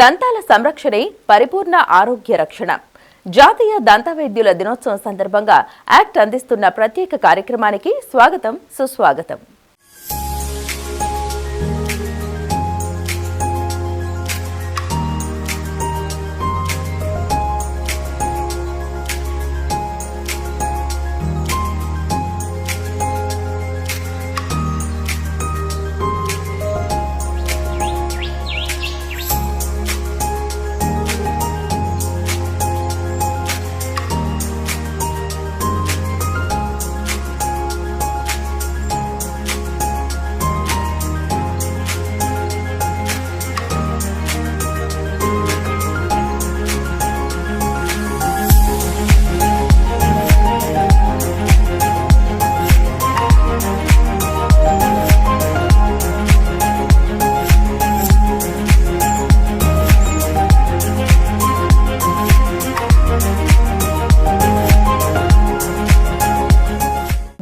దంతాల సంరక్షణే పరిపూర్ణ ఆరోగ్య రక్షణ. జాతీయ దంత వైద్యుల దినోత్సవం సందర్భంగా యాక్ట్ అందిస్తున్న ప్రత్యేక కార్యక్రమానికి స్వాగతం సుస్వాగతం.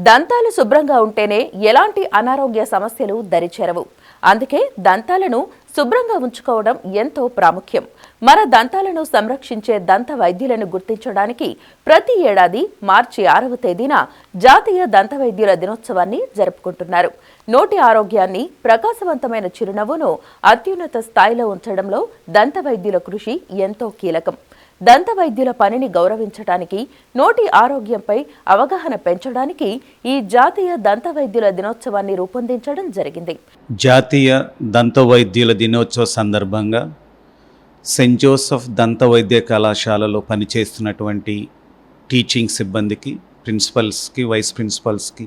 దంతాలు శుభ్రంగా ఉంటేనే ఎలాంటి అనారోగ్య సమస్యలు దరిచేరవు. అందుకే దంతాలను శుభ్రంగా ఉంచుకోవడం ఎంతో ప్రాముఖ్యం. మన దంతాలను సంరక్షించే దంత వైద్యులను గుర్తించడానికి ప్రతి ఏడాది మార్చి ఆరవ తేదీన జాతీయ దంత వైద్యుల దినోత్సవాన్ని జరుపుకుంటున్నారు. నోటి ఆరోగ్యాన్ని ప్రకాశవంతమైన చిరునవ్వును అత్యున్నత స్థాయిలో ఉంచడంలో దంత వైద్యుల కృషి ఎంతో కీలకం. దంత వైద్యుల పనిని గౌరవించడానికి నోటి ఆరోగ్యంపై అవగాహన పెంచడానికి ఈ జాతీయ దంత వైద్యుల దినోత్సవాన్ని రూపొందించడం జరిగింది. జాతీయ దంత వైద్యుల దినోత్సవ సందర్భంగా సెయింట్ జోసెఫ్ దంత వైద్య కళాశాలలో పనిచేస్తున్నటువంటి టీచింగ్ సిబ్బందికి ప్రిన్సిపల్స్కి వైస్ ప్రిన్సిపల్స్కి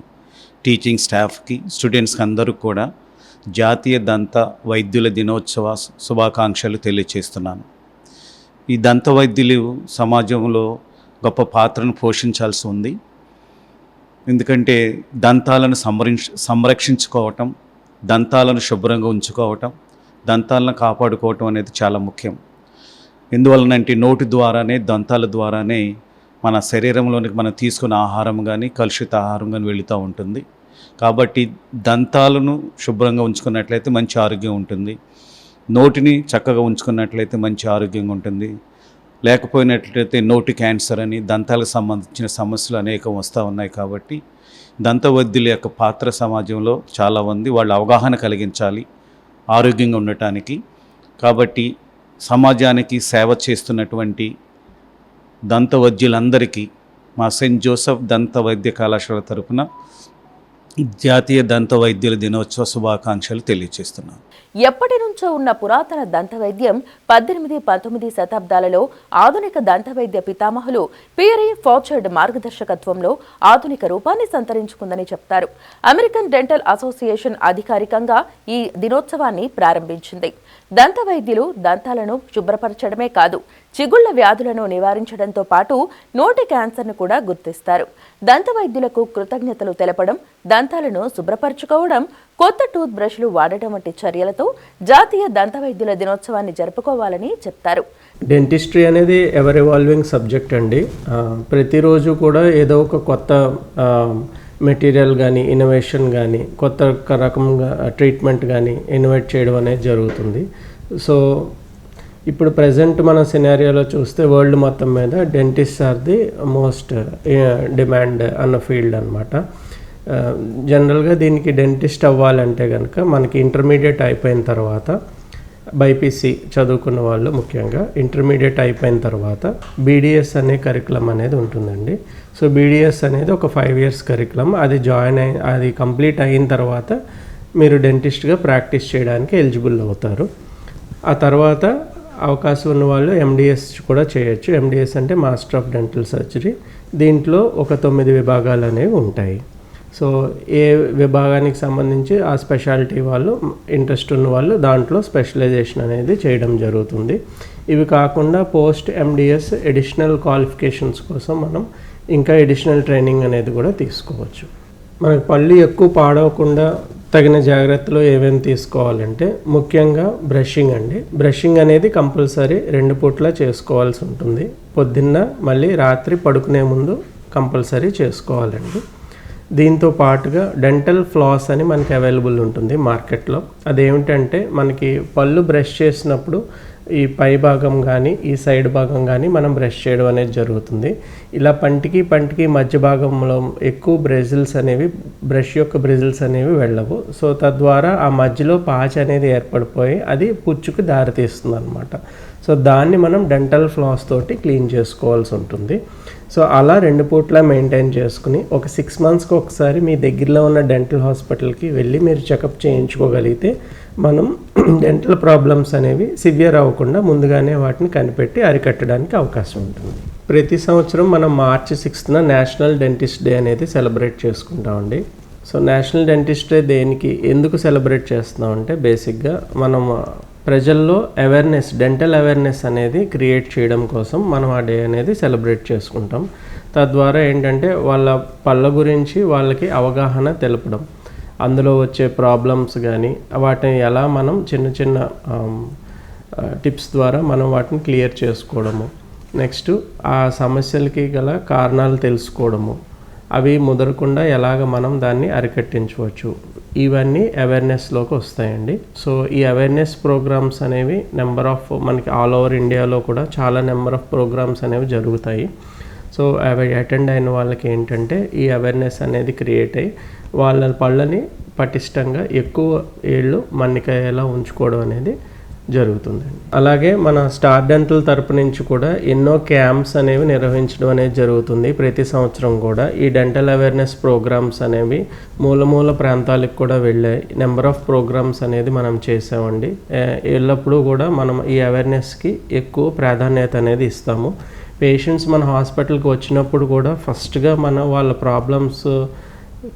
టీచింగ్ స్టాఫ్కి స్టూడెంట్స్కి అందరూ కూడా జాతీయ దంత వైద్యుల దినోత్సవ శుభాకాంక్షలు తెలియచేస్తున్నాను. ఈ దంత వైద్యులు సమాజంలో గొప్ప పాత్రను పోషించాల్సి ఉంది. ఎందుకంటే దంతాలను సంరక్ష సంరక్షించుకోవటం దంతాలను శుభ్రంగా ఉంచుకోవటం దంతాలను కాపాడుకోవటం అనేది చాలా ముఖ్యం. ఎందువలనంటే నోటి ద్వారానే దంతాల ద్వారానే మన శరీరంలోనికి మనం తీసుకున్న ఆహారం కానీ కలుషిత ఆహారం కానీ వెళుతూ ఉంటుంది. కాబట్టి దంతాలను శుభ్రంగా ఉంచుకున్నట్లయితే మంచి ఆరోగ్యం ఉంటుంది. నోటిని చక్కగా ఉంచుకున్నట్లయితే మంచి ఆరోగ్యంగా ఉంటుంది. లేకపోయినట్లయితే నోటి క్యాన్సర్ అని దంతాలకు సంబంధించిన సమస్యలు అనేకం వస్తూ ఉన్నాయి కాబట్టి దంత వైద్యుల యొక్క పాత్ర సమాజంలో చాలా ఉంది. వాళ్ళు అవగాహన కలిగించాలి ఆరోగ్యంగా ఉండటానికి. కాబట్టి సమాజానికి సేవ చేస్తున్నటువంటి దంత వైద్యులందరికీ మా సెయింట్ జోసెఫ్ దంత వైద్య కళాశాల తరపున జాతీయ దంత వైద్యుల దినోత్సవ శుభాకాంక్షలు తెలియజేస్తున్నాను ఎప్పటి నుంచో ఉన్న పురాతన దంత వైద్యం పద్దెనిమిది పంతొమ్మిది శతాబ్దాలలో ఆధునిక దంత వైద్య పితామహులు పియరీ ఫార్చర్డ్ మార్గదర్శకత్వంలో ఆధునిక రూపాన్ని సంతరించుకుందని చెప్తారు. అమెరికన్ డెంటల్ అసోసియేషన్ అధికారికంగా ఈ దినోత్సవాన్ని ప్రారంభించింది. దంత వైద్యులు దంతాలను శుభ్రపరచడమే కాదు చిగుళ్ళ వ్యాధులను నివారించడంతో పాటు నోటి క్యాన్సర్ను కూడా గుర్తిస్తారు. దంత వైద్యులకు కృతజ్ఞతలు తెలపడం దంతాలను శుభ్రపరచుకోవడం కొత్త టూత్ బ్రష్లు వాడటం వంటి చర్యలతో జాతీయ దంత వైద్యుల దినోత్సవాన్ని జరుపుకోవాలని చెప్తారు. డెంటిస్ట్రీ అనేది ఎవర్ ఎవాల్వింగ్ సబ్జెక్ట్ అండి. ప్రతిరోజు కూడా ఏదో ఒక కొత్త మెటీరియల్ కానీ ఇన్నోవేషన్ కానీ కొత్త రకంగా ట్రీట్మెంట్ కానీ ఇన్నోవేట్ చేయడం అనేది జరుగుతుంది. సో ఇప్పుడు ప్రజెంట్ మన సినారియోలో చూస్తే వరల్డ్ మొత్తం మీద dentist are the most demand అన్న ఫీల్డ్ అనమాట జనరల్గా దీనికి డెంటిస్ట్ అవ్వాలంటే కనుక మనకి ఇంటర్మీడియట్ అయిపోయిన తర్వాత బైపీసీ చదువుకున్న వాళ్ళు ముఖ్యంగా ఇంటర్మీడియట్ అయిపోయిన తర్వాత బీడిఎస్ అనే కరికులం అనేది ఉంటుందండి. సో బీడిఎస్ అనేది ఒక ఫైవ్ ఇయర్స్ కరికులం. అది జాయిన్ అయి అది కంప్లీట్ అయిన తర్వాత మీరు డెంటిస్ట్గా ప్రాక్టీస్ చేయడానికి ఎలిజిబుల్ అవుతారు. ఆ తర్వాత అవకాశం ఉన్న వాళ్ళు ఎండిఎస్ కూడా చేయొచ్చు. ఎండిఎస్ అంటే మాస్టర్ ఆఫ్ డెంటల్ సర్జరీ. దీంట్లో ఒక తొమ్మిది విభాగాలు అనేవి ఉంటాయి. సో ఏ విభాగానికి సంబంధించి ఆ స్పెషాలిటీ వాళ్ళు ఇంట్రెస్ట్ ఉన్న వాళ్ళు దాంట్లో స్పెషలైజేషన్ అనేది చేయడం జరుగుతుంది. ఇవి కాకుండా పోస్ట్ ఎండిఎస్ ఎడిషనల్ క్వాలిఫికేషన్స్ కోసం మనం ఇంకా ఎడిషనల్ ట్రైనింగ్ అనేది కూడా తీసుకోవచ్చు. మనకు పళ్ళు ఎక్కువ పాడవకుండా తగిన జాగ్రత్తలు ఏమేమి తీసుకోవాలంటే ముఖ్యంగా బ్రషింగ్ అండి. బ్రషింగ్ అనేది కంపల్సరీ రెండు పూట్ల చేసుకోవాల్సి ఉంటుంది. పొద్దున్న మళ్ళీ రాత్రి పడుకునే ముందు కంపల్సరీ చేసుకోవాలండి. దీంతో పాటుగా డెంటల్ ఫ్లాస్ అని మనకి అవైలబుల్ ఉంటుంది మార్కెట్లో. అదేమిటంటే మనకి పళ్ళు బ్రష్ చేసినప్పుడు ఈ పై భాగం కానీ ఈ సైడ్ భాగం కానీ మనం బ్రష్ చేయడం అనేది జరుగుతుంది. ఇలా పంటికి పంటికి మధ్య భాగంలో ఎక్కువ బ్రెజిల్స్ అనేవి బ్రష్ యొక్క బ్రెజిల్స్ అనేవి వెళ్ళవు. సో తద్వారా ఆ మధ్యలో పాచ్ అనేది ఏర్పడిపోయి అది పుచ్చుకు దారితీస్తుంది అనమాట సో దాన్ని మనం డెంటల్ ఫ్లాస్ తోటి క్లీన్ చేసుకోవాల్సి ఉంటుంది. సో అలా రెండు పూట్ల మెయింటైన్ చేసుకుని ఒక సిక్స్ మంత్స్కి ఒకసారి మీ దగ్గరలో ఉన్న డెంటల్ హాస్పిటల్కి వెళ్ళి మీరు చెకప్ చేయించుకోగలిగితే మనం డెంటల్ ప్రాబ్లమ్స్ అనేవి సివియర్ అవ్వకుండా ముందుగానే వాటిని కనిపెట్టి అరికట్టడానికి అవకాశం ఉంటుంది. ప్రతి సంవత్సరం మనం మార్చి సిక్స్త్న నేషనల్ డెంటిస్ట్ డే అనేది సెలబ్రేట్ చేసుకుంటామండి సో నేషనల్ డెంటిస్ట్ డే దేనికి ఎందుకు సెలబ్రేట్ చేస్తున్నామంటే బేసిక్గా మనం ప్రజల్లో అవేర్నెస్ డెంటల్ అవేర్నెస్ అనేది క్రియేట్ చేయడం కోసం మనం ఆ డే అనేది సెలబ్రేట్ చేసుకుంటాం. తద్వారా ఏంటంటే వాళ్ళ పళ్ళ గురించి వాళ్ళకి అవగాహన తెలపడం. అందులో వచ్చే ప్రాబ్లమ్స్ కానీ వాటిని ఎలా మనం చిన్న చిన్న టిప్స్ ద్వారా మనం వాటిని క్లియర్ చేసుకోవడము. నెక్స్ట్ ఆ సమస్యలకి గల కారణాలు తెలుసుకోవడము. అవి ముదరకుండా ఎలాగ మనం దాన్ని అరికట్టించవచ్చు. ఇవన్నీ అవేర్నెస్లోకి వస్తాయండి. సో ఈ అవేర్నెస్ ప్రోగ్రామ్స్ అనేవి నెంబర్ ఆఫ్ మనకి ఆల్ ఓవర్ ఇండియాలో కూడా చాలా నెంబర్ ఆఫ్ ప్రోగ్రామ్స్ అనేవి జరుగుతాయి. సో అవి అటెండ్ అయిన వాళ్ళకి ఏంటంటే ఈ అవేర్నెస్ అనేది క్రియేట్ అయ్యి వాళ్ళ పళ్ళని పటిష్టంగా ఎక్కువ ఏళ్ళు మన్నికయ్యేలా ఉంచుకోవడం అనేది జరుగుతుందండి అలాగే మన స్టార్ డెంటల్ తరపు నుంచి కూడా ఎన్నో క్యాంప్స్ అనేవి నిర్వహించడం అనేది జరుగుతుంది. ప్రతి సంవత్సరం కూడా ఈ డెంటల్ అవేర్నెస్ ప్రోగ్రామ్స్ అనేవి మూల మూల ప్రాంతాలకు కూడా వెళ్ళాయి నెంబర్ ఆఫ్ ప్రోగ్రామ్స్ అనేది మనం చేసామండి. ఎల్లప్పుడూ కూడా మనం ఈ అవేర్నెస్కి ఎక్కువ ప్రాధాన్యత అనేది ఇస్తాము. పేషెంట్స్ మన హాస్పిటల్కి వచ్చినప్పుడు కూడా ఫస్ట్గా మన వాళ్ళ ప్రాబ్లమ్స్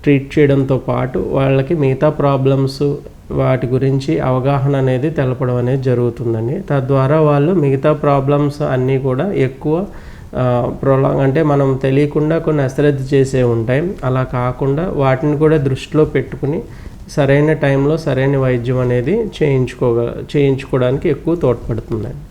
ట్రీట్ చేయడంతో పాటు వాళ్ళకి మిగతా ప్రాబ్లమ్స్ వాటి గురించి అవగాహన అనేది తెలపడం అనేది జరుగుతుందండి. తద్వారా వాళ్ళు మిగతా ప్రాబ్లమ్స్ అన్నీ కూడా ఎక్కువ ప్రొలాంగ్ అంటే మనం తెలియకుండా కొన్ని అశ్రద్ధ చేసే ఉంటాయి. అలా కాకుండా వాటిని కూడా దృష్టిలో పెట్టుకుని సరైన టైంలో సరైన వైద్యం అనేది చేయించుకోగ చేయించుకోవడానికి ఎక్కువ తోడ్పడుతుందండి.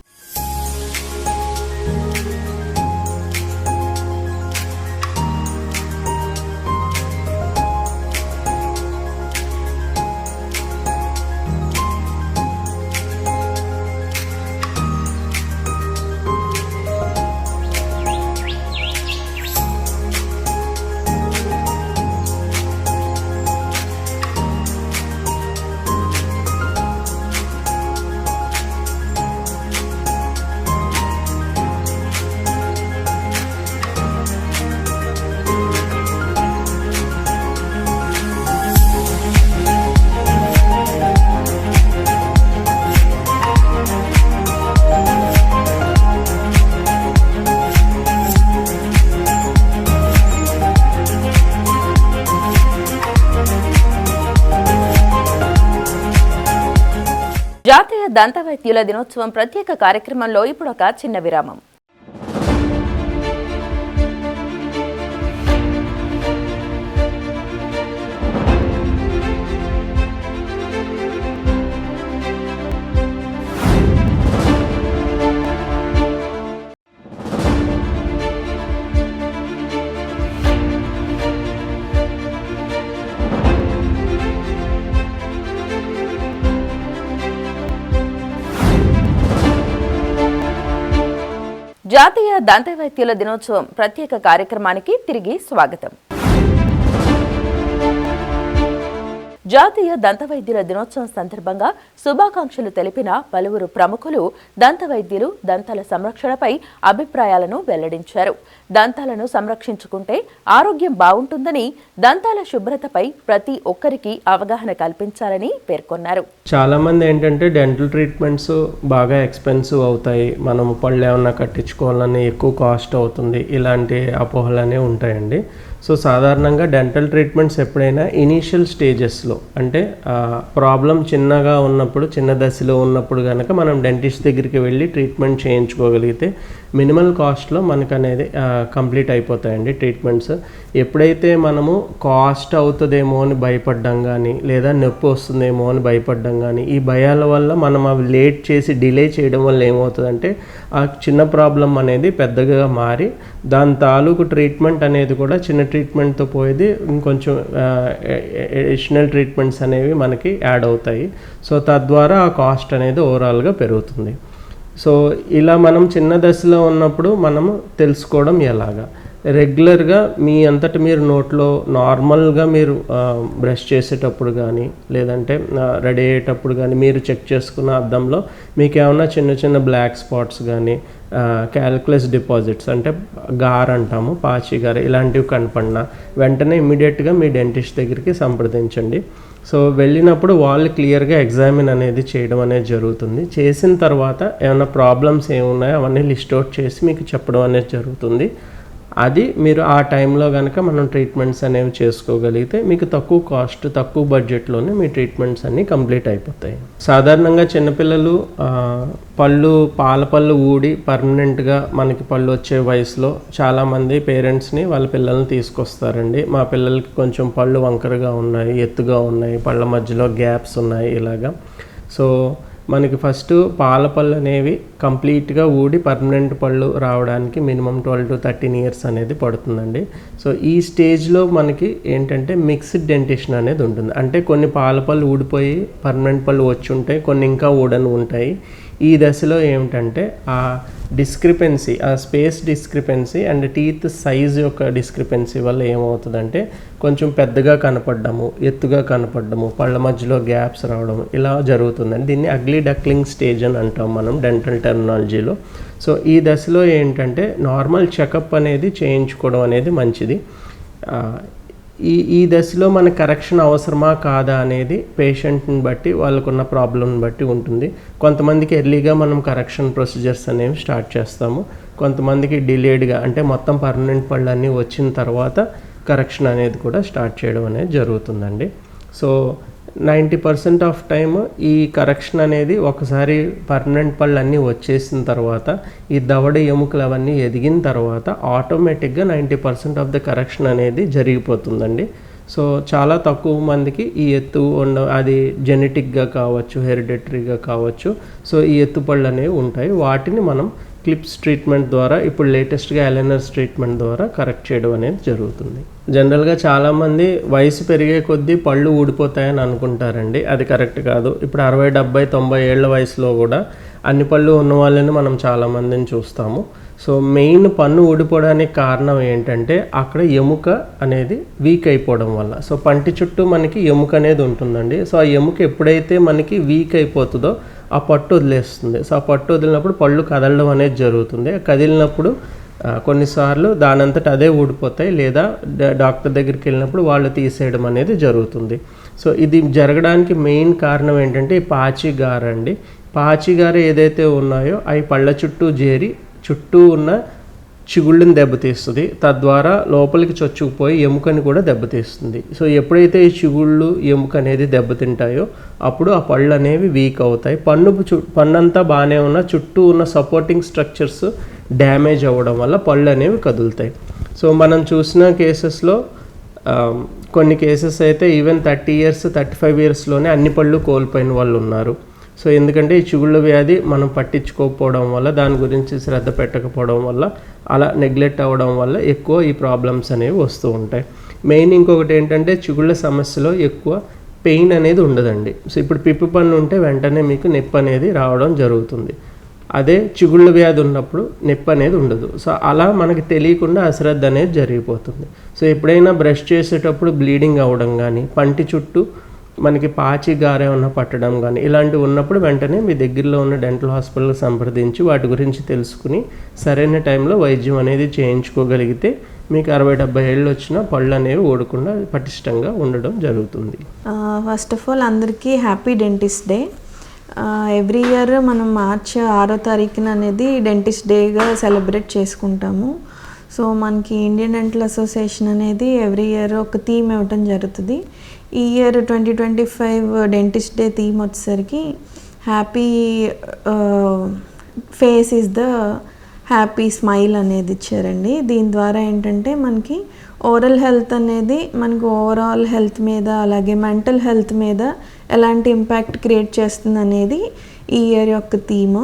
జాతీయ దంత వైద్యుల దినోత్సవం ప్రత్యేక కార్యక్రమంలో ఇప్పుడు ఒక చిన్న విరామం. జాతీయ దంతవైద్యుల దినోత్సవం ప్రత్యేక కార్యక్రమానికి తిరిగి స్వాగతం. జాతీయ దంత వైద్యుల దినోత్సవం సందర్భంగా శుభాకాంక్షలు తెలిపిన పలువురు ప్రముఖులు దంత వైద్యులు దంతాల సంరక్షణపై అభిప్రాయాలను వెల్లడించారు. దంతాలను సంరక్షించుకుంటే ఆరోగ్యం బాగుంటుందని దంతాల శుభ్రతపై ప్రతి ఒక్కరికి అవగాహన కల్పించాలని పేర్కొన్నారు. చాలా మంది ఏంటంటే డెంటల్ ట్రీట్మెంట్స్ బాగా ఎక్స్పెన్సివ్ అవుతాయి. మనం పళ్ళు ఏమన్నా కట్టించుకోవాలని ఎక్కువ కాస్ట్ అవుతుంది. ఇలాంటి అపోహలు ఉంటాయండి. సో సాధారణంగా డెంటల్ ట్రీట్మెంట్స్ ఎప్పుడైనా ఇనీషియల్ స్టేజెస్లో అంటే ప్రాబ్లం చిన్నగా ఉన్నప్పుడు చిన్న దశలో ఉన్నప్పుడు కనుక మనం డెంటిస్ట్ దగ్గరికి వెళ్ళి ట్రీట్మెంట్ చేయించుకోగలిగితే మినిమల్ కాస్ట్లో మనకు అనేది కంప్లీట్ అయిపోతాయండి ట్రీట్మెంట్స్. ఎప్పుడైతే మనము కాస్ట్ అవుతుందేమో అని భయపడ్డం కానీ లేదా నొప్పి వస్తుందేమో అని భయపడ్డం కానీ ఈ భయాల వల్ల మనం అవి లేట్ చేసి డిలే చేయడం వల్ల ఏమవుతుందంటే ఆ చిన్న ప్రాబ్లం అనేది పెద్దగా మారి దాని తాలూకు ట్రీట్మెంట్ అనేది కూడా చిన్న ట్రీట్మెంట్తో పోయేది ఇంకొంచెం అడిషనల్ ట్రీట్మెంట్స్ అనేవి మనకి యాడ్ అవుతాయి. సో తద్వారా ఆ కాస్ట్ అనేది ఓవరాల్గా పెరుగుతుంది. సో ఇలా మనం చిన్న దశలో ఉన్నప్పుడు మనము తెలుసుకోవడం ఎలాగా? రెగ్యులర్గా మీ అంతటి మీరు నోట్లో నార్మల్గా మీరు బ్రష్ చేసేటప్పుడు కానీ లేదంటే రెడీ అయ్యేటప్పుడు కానీ మీరు చెక్ చేసుకున్న అద్దంలో మీకు ఏమైనా చిన్న చిన్న బ్లాక్ స్పాట్స్ కానీ క్యాల్కులస్ డిపాజిట్స్ అంటే గార్ అంటాము పాచి గార ఇలాంటివి కనపడినా వెంటనే ఇమీడియట్గా మీ డెంటిస్ట్ దగ్గరికి సంప్రదించండి. సో వెళ్ళినప్పుడు వాళ్ళు క్లియర్గా ఎగ్జామిన్ అనేది చేయడం అనేది జరుగుతుంది. చేసిన తర్వాత ఏమైనా ప్రాబ్లమ్స్ ఏమున్నాయో అవన్నీ లిస్ట్ అవుట్ చేసి మీకు చెప్పడం అనేది జరుగుతుంది. అది మీరు ఆ టైంలో కనుక మనం ట్రీట్మెంట్స్ అనేవి చేసుకోగలిగితే మీకు తక్కువ కాస్ట్ తక్కువ బడ్జెట్లోనే మీ ట్రీట్మెంట్స్ అన్నీ కంప్లీట్ అయిపోతాయి. సాధారణంగా చిన్నపిల్లలు పళ్ళు పాల పళ్ళు ఊడి పర్మనెంట్గా మనకి పళ్ళు వచ్చే వయసులో చాలామంది పేరెంట్స్ని వాళ్ళ పిల్లల్ని తీసుకొస్తారండి. మా పిల్లలకి కొంచెం పళ్ళు వంకరగా ఉన్నాయి ఎత్తుగా ఉన్నాయి పళ్ళ మధ్యలో గ్యాప్స్ ఉన్నాయి ఇలాగా. సో మనకి ఫస్ట్ పాల పళ్ళు అనేవి కంప్లీట్గా ఊడి పర్మనెంట్ పళ్ళు రావడానికి minimum twelve to thirteen years అనేది పడుతుందండి. సో ఈ స్టేజ్లో మనకి ఏంటంటే మిక్స్డ్ డెంటిషన్ అనేది ఉంటుంది. అంటే కొన్ని పాల పళ్ళు ఊడిపోయి పర్మనెంట్ పళ్ళు వచ్చి ఉంటాయి కొన్ని ఇంకా ఊడని ఉంటాయి. ఈ దశలో ఏమిటంటే ఆ డిస్క్రిపెన్సీ ఆ space discrepancy and teeth size యొక్క డిస్క్రిపెన్సీ వల్ల ఏమవుతుందంటే కొంచెం పెద్దగా కనపడము ఎత్తుగా కనపడము పళ్ళ మధ్యలో గ్యాప్స్ రావడం ఇలా జరుగుతుందండి. దీన్ని అగ్లీ డక్లింగ్ స్టేజ్ అని అంటాం మనం డెంటల్ టెర్మినాలజీలో సో ఈ దశలో ఏంటంటే నార్మల్ చెకప్ అనేది చేయించుకోవడం అనేది మంచిది. ఈ ఈ దశలో మన కరెక్షన్ అవసరమా కాదా అనేది పేషెంట్ని బట్టి వాళ్ళకున్న ప్రాబ్లంని బట్టి ఉంటుంది. కొంతమందికి ఎర్లీగా మనం కరెక్షన్ ప్రొసీజర్స్ అనేవి స్టార్ట్ చేస్తాము. కొంతమందికి డిలేడ్గా అంటే మొత్తం పర్మనెంట్ పళ్ళు అన్నీ వచ్చిన తర్వాత కరెక్షన్ అనేది కూడా స్టార్ట్ చేయడం అనేది జరుగుతుందండి. So ninety percent of time ఈ కరెక్షన్ అనేది ఒకసారి పర్మనెంట్ పళ్ళు అన్నీ వచ్చేసిన తర్వాత ఈ దవడ ఎముకలు అవన్నీ ఎదిగిన తర్వాత ఆటోమేటిక్గా ninety percent of the correction అనేది జరిగిపోతుందండి. సో చాలా తక్కువ మందికి ఈ ఎత్తు ఉండ అది జెనెటిక్గా కావచ్చు హెరిడిటరీగా కావచ్చు సో ఈ ఎత్తుపళ్ళు అనేవి ఉంటాయి. వాటిని మనం క్లిప్స్ ట్రీట్మెంట్ ద్వారా ఇప్పుడు లేటెస్ట్గా ఎలెనర్స్ ట్రీట్మెంట్ ద్వారా కరెక్ట్ చేయడం అనేది జరుగుతుంది. జనరల్గా చాలామంది వయసు పెరిగే కొద్దీ పళ్ళు ఊడిపోతాయని అనుకుంటారండి. అది కరెక్ట్ కాదు. ఇప్పుడు అరవై డెబ్బై తొంభై ఏళ్ళ వయసులో కూడా అన్ని పళ్ళు ఉన్న వాళ్ళని మనం చాలామందిని చూస్తాము. సో మెయిన్ పన్ను ఊడిపోవడానికి కారణం ఏంటంటే అక్కడ ఎముక అనేది వీక్ అయిపోవడం వల్ల. సో పంటి చుట్టూ మనకి ఎముక అనేది ఉంటుందండి. సో ఆ ఎముక ఎప్పుడైతే మనకి వీక్ అయిపోతుందో ఆ పట్టు వదిలేస్తుంది. సో ఆ పట్టు వదిలినప్పుడు పళ్ళు కదలడం అనేది జరుగుతుంది. ఆ కదిలినప్పుడు కొన్నిసార్లు దానంతట అదే ఊడిపోతాయి లేదా డాక్టర్ దగ్గరికి వెళ్ళినప్పుడు వాళ్ళు తీసేయడం అనేది జరుగుతుంది. సో ఇది జరగడానికి మెయిన్ కారణం ఏంటంటే ఈ పాచిగార అండి పాచిగార ఏదైతే ఉన్నాయో అవి పళ్ళ చుట్టూ చేరి చుట్టూ ఉన్న చిగుళ్ళని దెబ్బతీస్తుంది. తద్వారా లోపలికి చొచ్చుకుపోయి ఎముకని కూడా దెబ్బతీస్తుంది. సో ఎప్పుడైతే ఈ చిగుళ్ళు ఎముక అనేది దెబ్బతింటాయో అప్పుడు ఆ పళ్ళు అనేవి వీక్ అవుతాయి. పన్ను చు పన్నంతా బాగానే ఉన్న చుట్టూ ఉన్న సపోర్టింగ్ స్ట్రక్చర్స్ డ్యామేజ్ అవ్వడం వల్ల పళ్ళు అనేవి కదులుతాయి. సో మనం చూసిన కేసెస్లో కొన్ని కేసెస్ అయితే even thirty years thirty five ఇయర్స్లోనే అన్ని పళ్ళు కోల్పోయిన వాళ్ళు ఉన్నారు. సో ఎందుకంటే ఈ చిగుళ్ళ వ్యాధి మనం పట్టించుకోకపోవడం వల్ల దాని గురించి శ్రద్ధ పెట్టకపోవడం వల్ల అలా నెగ్లెక్ట్ అవ్వడం వల్ల ఎక్కువ ఈ ప్రాబ్లమ్స్ అనేవి వస్తూ ఉంటాయి. మెయిన్ ఇంకొకటి ఏంటంటే చిగుళ్ళ సమస్యలో ఎక్కువ పెయిన్ అనేది ఉండదండి. సో ఇప్పుడు పిప్పి పన్ను ఉంటే వెంటనే మీకు నొప్పి అనేది రావడం జరుగుతుంది. అదే చిగుళ్ళ వ్యాధి ఉన్నప్పుడు నొప్పి అనేది ఉండదు. సో అలా మనకి తెలియకుండా అశ్రద్ధ అనేది జరిగిపోతుంది. సో ఎప్పుడైనా బ్రష్ చేసేటప్పుడు బ్లీడింగ్ అవ్వడం కానీ పంటి చుట్టూ మనకి పాచి గారే ఉన్న పట్టడం కానీ ఇలాంటివి ఉన్నప్పుడు వెంటనే మీ దగ్గరలో ఉన్న డెంటల్ హాస్పిటల్కి సంప్రదించి వాటి గురించి తెలుసుకుని సరైన టైంలో వైద్యం అనేది చేయించుకోగలిగితే మీకు అరవై డెబ్బై ఏళ్ళు వచ్చినా పళ్ళు అనేవి ఓడకుండా పటిష్టంగా ఉండడం జరుగుతుంది. ఫస్ట్ ఆఫ్ ఆల్ అందరికీ happy dentist day every year మనం మార్చ్ ఆరో తారీఖున అనేది డెంటిస్ట్ డేగా సెలబ్రేట్ చేసుకుంటాము. సో మనకి ఇండియన్ డెంటల్ అసోసియేషన్ అనేది ఎవ్రీ ఇయర్ ఒక థీమ్ ఇవ్వటం జరుగుతుంది. ఈ year twenty twenty five dentist day theme వచ్చేసరికి happy face is the happy smile అనేది ఇచ్చారండి. దీని ద్వారా ఏంటంటే మనకి ఓరల్ హెల్త్ అనేది మనకు ఓవరాల్ హెల్త్ మీద అలాగే మెంటల్ హెల్త్ మీద ఎలాంటి ఇంపాక్ట్ క్రియేట్ చేస్తుంది అనేది ఈ ఇయర్ యొక్క థీమ్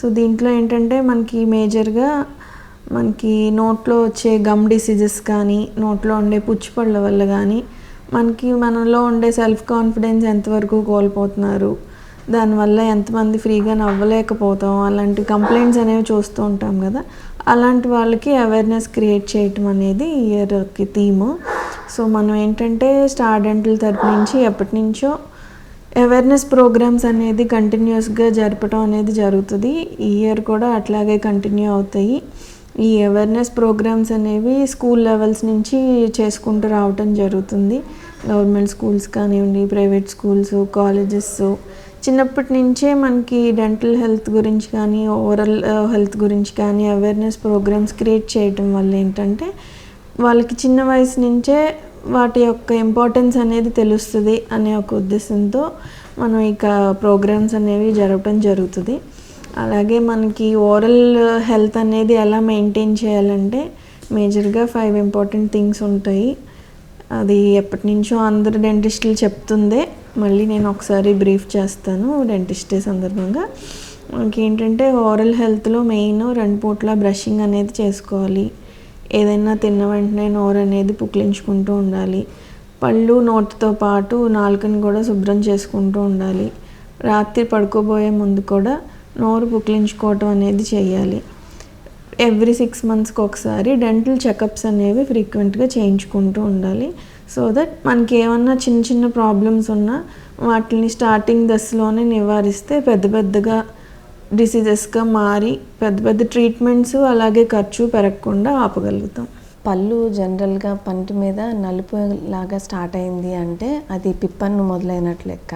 సో దీంట్లో ఏంటంటే మనకి మేజర్గా మనకి నోట్లో వచ్చే గమ్ డిసీజెస్ కానీ నోట్లో ఉండే పుచ్చిపళ్ళ వల్ల కానీ మనకి మనలో ఉండే సెల్ఫ్ కాన్ఫిడెన్స్ ఎంతవరకు కోల్పోతున్నారు? దానివల్ల ఎంతమంది ఫ్రీగా నవ్వలేకపోతాం? అలాంటి కంప్లైంట్స్ అనేవి చూస్తూ ఉంటాం కదా? అలాంటి వాళ్ళకి అవేర్నెస్ క్రియేట్ చేయటం అనేది ఇయర్కి థీమ్ సో మనం ఏంటంటే స్టార్డెంట్ల తరపు నుంచి ఎప్పటి నుంచో అవేర్నెస్ ప్రోగ్రామ్స్ అనేది కంటిన్యూస్గా జరపడం అనేది జరుగుతుంది. ఈ ఇయర్ కూడా అట్లాగే కంటిన్యూ అవుతాయి. ఈ అవేర్నెస్ ప్రోగ్రామ్స్ అనేవి స్కూల్ లెవెల్స్ నుంచి చేసుకుంటూ రావటం జరుగుతుంది. గవర్నమెంట్ స్కూల్స్ కానివ్వండి ప్రైవేట్ స్కూల్స్ కాలేజెస్ చిన్నప్పటి నుంచే మనకి డెంటల్ హెల్త్ గురించి కానీ ఓవరాల్ హెల్త్ uh, గురించి కానీ అవేర్నెస్ ప్రోగ్రామ్స్ క్రియేట్ చేయటం వల్ల ఏంటంటే వాళ్ళకి చిన్న వయసు నుంచే వాటి యొక్క ఇంపార్టెన్స్ అనేది తెలుస్తుంది అనే ఒక ఉద్దేశంతో మనం ఇక ప్రోగ్రామ్స్ అనేవి జరపడం జరుగుతుంది. అలాగే మనకి ఓరల్ హెల్త్ అనేది ఎలా మెయింటైన్ చేయాలంటే మేజర్గా ఫైవ్ ఇంపార్టెంట్ థింగ్స్ ఉంటాయి. అది ఎప్పటి నుంచో అందరు డెంటిస్టులు చెప్తుందే. మళ్ళీ నేను ఒకసారి బ్రీఫ్ చేస్తాను డెంటిస్ట్ డే సందర్భంగా. మనకి ఏంటంటే ఓరల్ హెల్త్లో మెయిన్ రెండు పూట్ల బ్రషింగ్ అనేది చేసుకోవాలి. ఏదైనా తిన్న వెంటనే నోరు అనేది పుక్లించుకుంటూ ఉండాలి. పళ్ళు నోటితో పాటు నాలుకని కూడా శుభ్రం చేసుకుంటూ ఉండాలి. రాత్రి పడుకోబోయే ముందు కూడా నోరు పుక్లించుకోవటం అనేది చేయాలి ఎవ్రీ సిక్స్ మంత్స్కి ఒకసారి డెంటల్ చెకప్స్ అనేవి ఫ్రీక్వెంట్గా చేయించుకుంటూ ఉండాలి. సో దట్ మనకి ఏమన్నా చిన్న చిన్న ప్రాబ్లమ్స్ ఉన్నా వాటిని స్టార్టింగ్ దశలోనే నివారిస్తే పెద్ద పెద్దగా డిసీజెస్గా మారి పెద్ద పెద్ద ట్రీట్మెంట్స్ అలాగే ఖర్చు పెరగకుండా ఆపగలుగుతాం. పళ్ళు జనరల్గా పంటి మీద నలుపు లాగా స్టార్ట్ అయింది అంటే అది పిప్పన్ను మొదలైనట్లు లెక్క.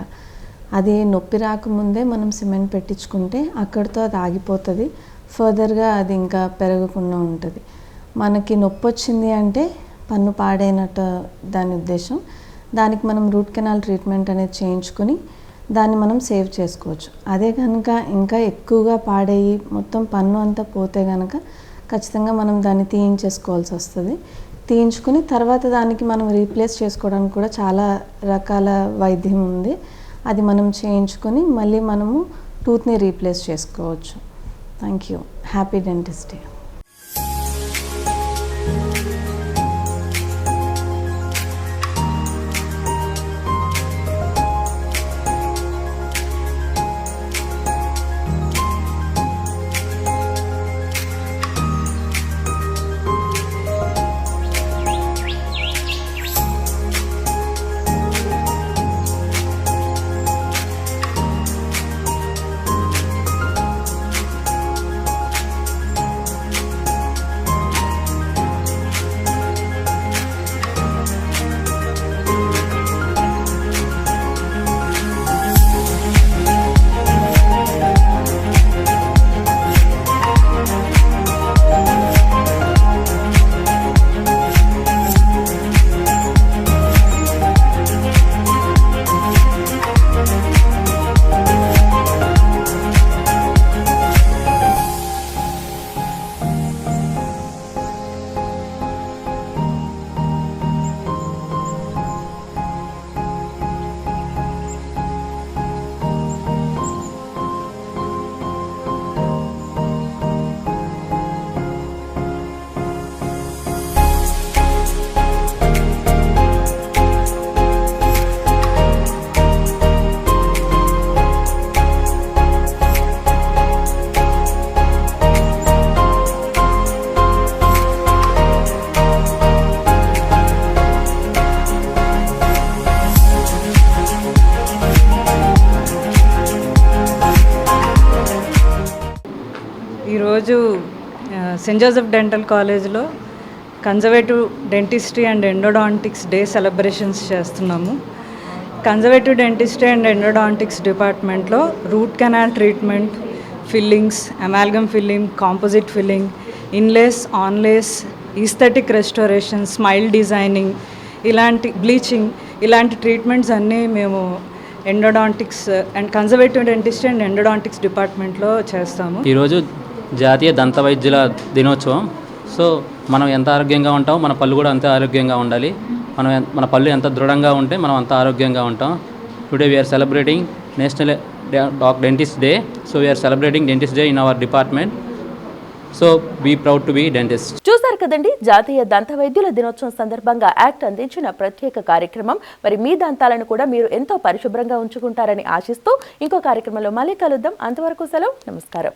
అది నొప్పి రాకముందే మనం సిమెంట్ పెట్టించుకుంటే అక్కడితో అది ఆగిపోతుంది. ఫర్దర్గా అది ఇంకా పెరగకుండా ఉంటుంది. మనకి నొప్పి వచ్చింది అంటే పన్ను పాడైనట్టు దాని ఉద్దేశం. దానికి మనం రూట్ కెనాల్ ట్రీట్మెంట్ అనేది చేయించుకొని దాన్ని మనం సేవ్ చేసుకోవచ్చు. అదే కనుక ఇంకా ఎక్కువగా పాడేయి మొత్తం పన్ను అంతా పోతే కనుక ఖచ్చితంగా మనం దాన్ని తీయించేసుకోవాల్సి వస్తుంది. తీయించుకుని తర్వాత దానికి మనం రీప్లేస్ చేసుకోవడానికి కూడా చాలా రకాల వైద్యం ఉంది. అది మనం చేయించుకొని మళ్ళీ మనము టూత్ని రీప్లేస్ చేసుకోవచ్చు. Thank you happy dentist day. ఈరోజు సెయింట్ జోసెఫ్ డెంటల్ కాలేజ్లో conservative dentistry and endodontics day celebrations చేస్తున్నాము. కన్జర్వేటివ్ డెంటిస్ట్రీ అండ్ ఎండోడాంటిక్స్ డిపార్ట్మెంట్లో root canal treatment fillings amalgam filling composite filling inlays onlays aesthetic restoration smile designing ఇలాంటి bleaching ఇలాంటి treatments అన్నీ మేము endodontics and conservative dentistry and endodontics డిపార్ట్మెంట్లో చేస్తాము. ఈరోజు జాతీయ దంత వైద్యుల దినోత్సవం. సో మనం ఎంత ఆరోగ్యంగా ఉంటామో మన పళ్ళు కూడా అంతే ఆరోగ్యంగా ఉండాలి. మనం మన పళ్ళు ఎంత దృఢంగా ఉంటే మనం అంత ఆరోగ్యంగా ఉంటాం. Today we are celebrating national doc dentist day so we are celebrating dentist day in our department so be proud to be dentist చూశారు కదండి? జాతీయ దంత వైద్యుల దినోత్సవం సందర్భంగా యాక్ట్ అందించిన ప్రత్యేక కార్యక్రమం. మరి మీ దంతాలను కూడా మీరు ఎంతో పరిశుభ్రంగా ఉంచుకుంటారని ఆశిస్తూ ఇంకో కార్యక్రమంలో మళ్ళీ కలుద్దాం. అంతవరకు సెలవు. నమస్కారం.